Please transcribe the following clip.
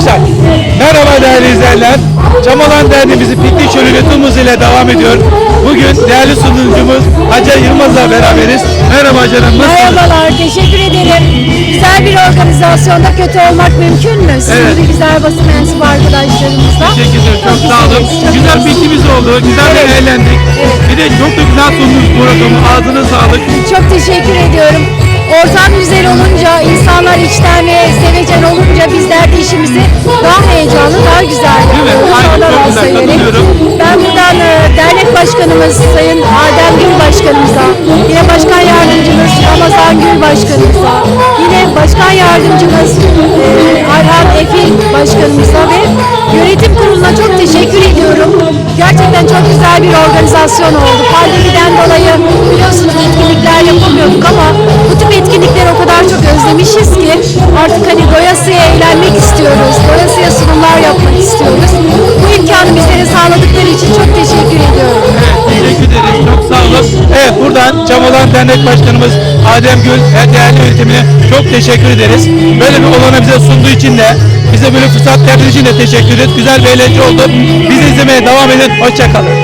Başak. Merhaba değerli izleyenler. Çamalan Derneğimizin piknik çölü tüm hızıyla devam ediyor. Bugün değerli sunucumuz Hacer Yılmaz'la beraberiz. Merhaba canım nasılsınız? Merhabalar, teşekkür ederim. Güzel bir organizasyonda kötü olmak mümkün mü? Sizin Evet. gibi güzel basın mensubu arkadaşlarımızla. Teşekkür ederim. Çok sağ olun. güzeliz, çok Güzel pikniğimiz oldu. Güzel de eğlendik. Bir de çok da güzel sundunuz programı. Ağzına sağlık. Çok teşekkür ediyorum. İnsanlar ve sevecen olunca bizler de işimizi daha heyecanlı, daha güzel söyleyerek. katılıyorum. Ben buradan e, dernek başkanımız Sayın Adem Gül Başkanımıza, yine başkan yardımcımız Ramazan Gül Başkanımıza, yine başkan yardımcımız e, Ayhan Efil Başkanımıza ve yönetim kuruluna çok teşekkür ediyorum. Gerçekten çok güzel bir organizasyon oldu. Pandemiden dolayı biliyorsunuz doyasıya eğlenmek istiyoruz. Doyasıya sunumlar yapmak istiyoruz. Bu imkanı bizlere sağladıkları için çok teşekkür ediyorum. Evet, teşekkür ederiz. Çok sağ olun. Evet, buradan Çamalan Dernek Başkanımız Adem Gül ve değerli yönetimine çok teşekkür ederiz. Böyle bir olanı bize sunduğu için de bize böyle fırsat verdiği için de teşekkür ederiz. Güzel bir eğlence oldu. Bizi izlemeye devam edin. Hoşçakalın.